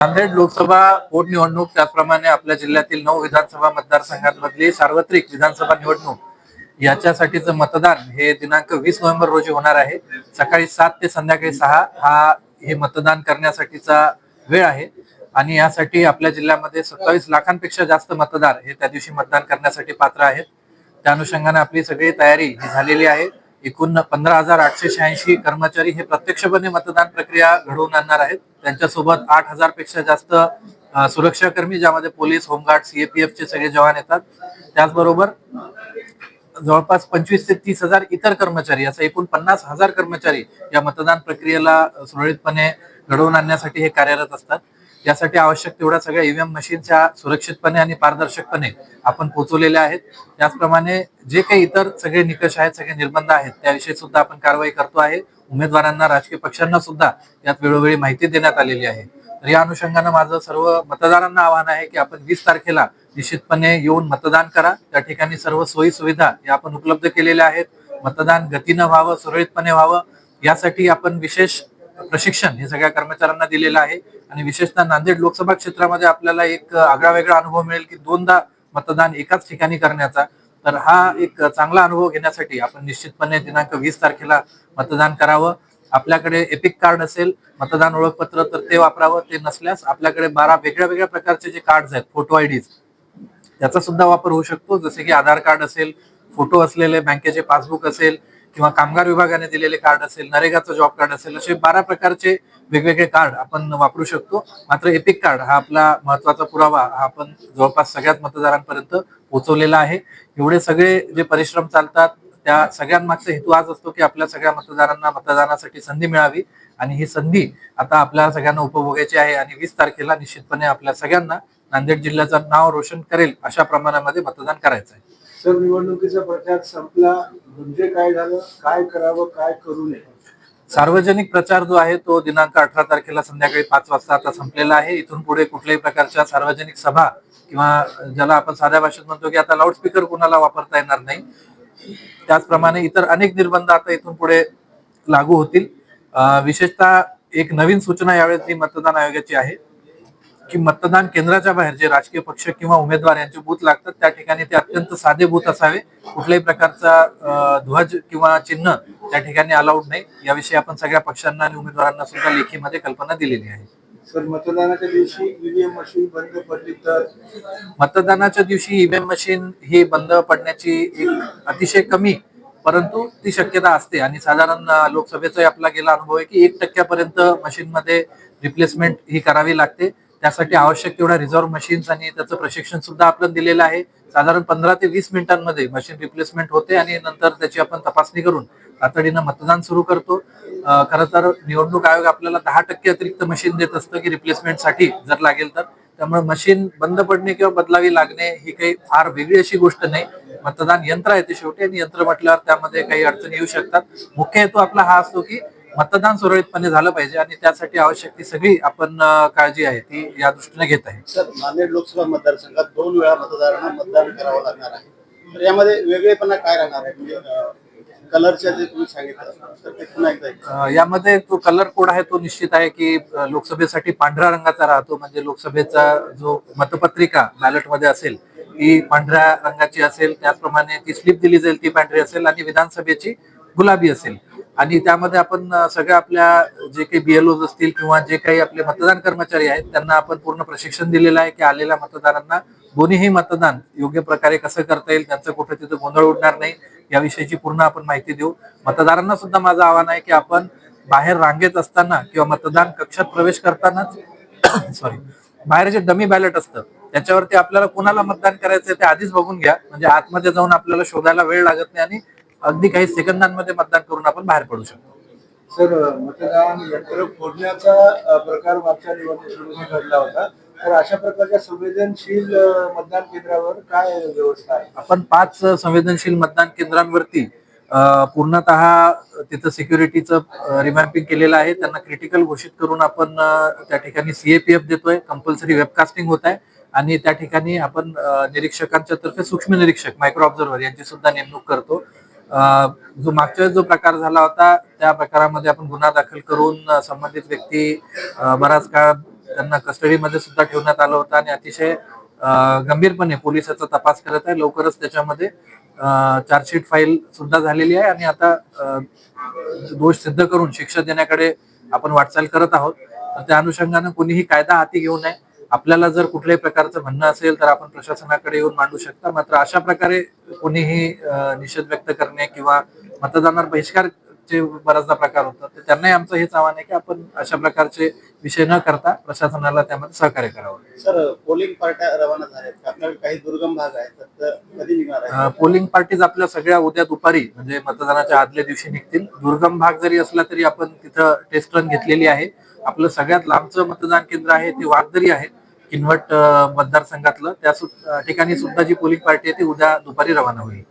नांदेड लोकसभा पोटनिवडणूक त्याचप्रमाणे आपल्या जिल्ह्यातील नऊ विधानसभा मतदारसंघांमधली सार्वत्रिक विधानसभा निवडणूक याच्यासाठीचं मतदान हे दिनांक वीस नोव्हेंबर रोजी होणार आहे. सकाळी सात ते संध्याकाळी सहा हा हे मतदान करण्यासाठीचा वेळ आहे आणि यासाठी आपल्या जिल्ह्यामध्ये सत्तावीस लाखांपेक्षा जास्त मतदार हे त्या दिवशी मतदान करण्यासाठी पात्र आहेत. त्या अनुषंगाने आपली सगळी तयारी ही झालेली आहे. एकूण पंधरा हजार आठशे शहाऐंशी कर्मचारी हे प्रत्यक्षपणे मतदान प्रक्रिया घडवून आणणार आहेत. त्यांच्यासोबत आठ हजारपेक्षा जास्त सुरक्षाकर्मी ज्यामध्ये पोलीस होमगार्ड सीएपीएफ चे सगळे जवान येतात. त्याचबरोबर जवळपास पंचवीस ते तीस हजार इतर कर्मचारी असं एकूण पन्नास हजार कर्मचारी या मतदान प्रक्रियेला सुरळीतपणे घडवून आणण्यासाठी हे कार्यरत असतात. यासाठी आवश्यक तेवढ्या सगळ्या ईव्हीएम मशीनच्या सुरक्षितपणे आणि पारदर्शकपणे आपण पोहोचवलेल्या आहेत. त्याचप्रमाणे जे काही इतर सगळे निकष आहेत सगळे निर्बंध आहेत त्याविषयी सुद्धा आपण कारवाई करतो आहे. उमेदवारांना राजकीय पक्षांना सुद्धा यात वेळोवेळी माहिती देण्यात आलेली आहे. तर या अनुषंगानं माझं सर्व मतदारांना आवाहन आहे की आपण वीस तारखेला निश्चितपणे येऊन मतदान करा. त्या ठिकाणी सर्व सोयी सुविधा या आपण उपलब्ध केलेल्या आहेत. मतदान गतीनं व्हावं सुरळीतपणे व्हावं. यासाठी आपण विशेष प्रशिक्षण हे सगळ्या कर्मचाऱ्यांना दिलेलं आहे. आणि विशेषतः नांदेड लोकसभा क्षेत्रामध्ये आपल्याला एक आगळा वेगळा अनुभव मिळेल की दोनदा मतदान एकाच ठिकाणी करण्याचा. तर हा एक चांगला अनुभव घेण्यासाठी आपण निश्चितपणे दिनांक वीस तारखेला मतदान करावं. आपल्याकडे एपिक कार्ड असेल मतदान ओळखपत्र तर ते वापरावं ते नसल्यास आपल्याकडे बारा वेगळ्या वेगळ्या प्रकारचे जे कार्ड आहेत फोटो आयडीज याचा सुद्धा वापर होऊ शकतो. जसे की आधार कार्ड असेल फोटो असलेले बँकेचे पासबुक असेल किंवा कामगार विभागाने दिलेले कार्ड असेल नरेगाचं जॉब कार्ड असेल असे बारा प्रकारचे वेगवेगळे कार्ड आपण वापरू शकतो. मात्र एपिक कार्ड हा आपला महत्त्वाचा पुरावा हा आपण जवळपास सगळ्याच मतदारांपर्यंत पोहोचवलेला आहे. एवढे सगळे जे परिश्रम चालतात त्या सगळ्यांमागचा हेतू आज असतो की आपल्या सगळ्या मतदारांना मतदानासाठी संधी मिळावी. आणि ही संधी आता आपल्या सगळ्यांना उपभोगायची आहे आणि वीस तारखेला निश्चितपणे आपल्या सगळ्यांना नांदेड जिल्ह्याचं नाव रोशन करेल अशा प्रमाणामध्ये मतदान करायचं आहे सर निवडणुकीचा प्रचार संपला. म्हणजे काय झालं? काय करावं? काय करू नये? सार्वजनिक प्रचार जो आहे तो दिनांक अठरा तारखेला संध्याकाळी पाच वाजता आता संपलेला आहे. इथून पुढे कुठल्याही प्रकारच्या सार्वजनिक सभा किंवा ज्याला आपण साध्या भाषेत म्हणतो की आता लाऊडस्पीकर कुणाला वापरता येणार नाही. त्याचप्रमाणे इतर अनेक निर्बंध आता इथून पुढे लागू होतील. विशेषतः एक नवीन सूचना यावेळेस मतदान आयोगाची आहे. की मतदान केंद्राच्या बाहेर जे राजकीय पक्ष किंवा उमेदवार यांचे बूथ लागतात त्या ठिकाणी ते अत्यंत साधे बूथ असावे. कुठल्याही प्रकारचा ध्वज किंवा चिन्ह त्या ठिकाणी अलाउड नाही. याविषयी आपण सगळ्या पक्षांना आणि उमेदवारांना सुद्धा लेखीमध्ये कल्पना दिलेली आहे. सर मतदानाच्या दिवशी ईव्हीएम मशीन बंद पडली तर? मतदानाच्या दिवशी ईव्हीएम मशीन ही बंद पडण्याची एक अतिशय कमी परंतु ती शक्यता असते. आणि साधारण लोकसभेचा आपला गेला अनुभव आहे की एक टक्क्यापर्यंत मशीनमध्ये रिप्लेसमेंट ही करावी लागते. त्यासाठी आवश्यक तेवढ्या रिझर्व्ह मशीन्स आणि त्याचं प्रशिक्षण सुद्धा आपलं दिलेलं आहे. साधारण पंधरा ते वीस मिनिटांमध्ये मशीन रिप्लेसमेंट होते आणि नंतर त्याची आपण तपासणी करून तातडीनं मतदान सुरू करतो. खरं तर निवडणूक आयोग आपल्याला दहा टक्के अतिरिक्त मशीन देत असतं की रिप्लेसमेंटसाठी जर लागेल तर. त्यामुळे मशीन बंद पडणे किंवा बदलावी लागणे ही काही फार वेगळी अशी गोष्ट नाही. मतदान यंत्र आहे ते शेवटी आणि यंत्र म्हटल्यावर त्यामध्ये काही अडचणी येऊ शकतात. मुख्य हेतू आपला हा असतो की मतदान सुरळीतपणे झालं पाहिजे आणि त्यासाठी आवश्यक ती सगळी आपण काळजी आहे ती या दृष्टीने घेत आहे. सर नांदेड लोकसभा मतदारसंघात दोन वेळा मतदारांना मतदान करावं लागणार आहे. तर यामध्ये वेगळेपणा काय राहणार आहे? म्हणजे यामध्ये तो कलर कोड आहे तो निश्चित आहे की लोकसभेसाठी पांढऱ्या रंगाचा राहतो. म्हणजे लोकसभेचा जो मतपत्रिका बॅलेटमध्ये असेल ती पांढऱ्या रंगाची असेल. त्याचप्रमाणे ती स्लिप दिली जाईल ती पांढरी असेल. आणि विधानसभेची गुलाबी असेल. आणि त्यामध्ये आपण सगळ्या आपल्या जे काही बीएलओ असतील किंवा जे काही आपले मतदान कर्मचारी आहेत त्यांना आपण पूर्ण प्रशिक्षण दिलेलं आहे की आलेल्या मतदारांना दोन्हीही मतदान योग्य प्रकारे कसं करता येईल त्यांचं कुठे तिथं गोंधळ उडणार नाही याविषयीची पूर्ण आपण माहिती देऊ. मतदारांना सुद्धा माझं आव्हान आहे की आपण बाहेर रांगेत असताना किंवा मतदान कक्षात प्रवेश करतानाच सॉरी बाहेर जे डमी बॅलेट असतं त्याच्यावरती आपल्याला कोणाला मतदान करायचं ते आधीच बघून घ्या. म्हणजे आतमध्ये जाऊन आपल्याला शोधायला वेळ लागत नाही आणि अगदी काही सेकंदांमध्ये मतदान करून आपण बाहेर पडू शकतो. सर मतदान यंत्र फोडण्याचा प्रकार मागच्या निवडणुकीमध्ये घडला होता. तर अशा प्रकारच्या संवेदनशील मतदान केंद्रावर काय व्यवस्था आहे? आपण पाच संवेदनशील मतदान केंद्रांवरती पूर्णतः तिथं सिक्युरिटीचं रिमॅपिंग केलेलं आहे. त्यांना क्रिटिकल घोषित करून आपण त्या ठिकाणी सीएपीएफ देतोय. कंपल्सरी वेबकास्टिंग होत आहे. आणि त्या ठिकाणी आपण निरीक्षकांच्या तर्फे सूक्ष्म निरीक्षक मायक्रो ऑब्झर्व्हर यांची सुद्धा नेमणूक करतो. जो मागच्या वेळेस जो प्रकार झाला होता त्या प्रकारामध्ये आपण गुन्हा दाखल करून संबंधित व्यक्ती बराच काळ त्यांना कस्टडीमध्ये सुद्धा ठेवण्यात आलं होतं आणि अतिशय गंभीरपणे पोलिसाचा तपास करत आहे. लवकरच त्याच्यामध्ये चार्जशीट फाईल सुद्धा झालेली आहे आणि आता दोष सिद्ध करून शिक्षा देण्याकडे आपण वाटचाल करत आहोत. तर त्या अनुषंगानं कोणीही कायदा हाती घेऊ नये. आपल्याला जर कुठल्याही प्रकारचं म्हणणं असेल तर आपण प्रशासनाकडे येऊन मांडू शकता. मात्र अशा प्रकारे कोणीही निषेध व्यक्त करणे किंवा मतदानावर बहिष्कारचे बऱ्याचदा प्रकार होतात. तर त्यांनाही आमचं हेच आव्हान आहे की आपण अशा प्रकारचे विषय न करता प्रशासनाला त्यामध्ये सहकार्य करावं. सर पोलिंग पार्ट्या रवाना आपल्याकडे काही दुर्गम भाग आहेत तर कधी निघणार पोलिंग पार्टीज आपल्या सगळ्या उद्या दुपारी म्हणजे मतदानाच्या आदल्या दिवशी निघतील. दुर्गम भाग जरी असला तरी आपण तिथं टेस्ट रन घेतलेली आहे. आपलं सगळ्यात लांबचं मतदान केंद्र आहे ते वागदरी आहे किनवट मतदारसंघातलं. त्या ठिकाणी सुद्धा जी पोलिंग पार्टी आहे ती उद्या दुपारी रवाना होईल.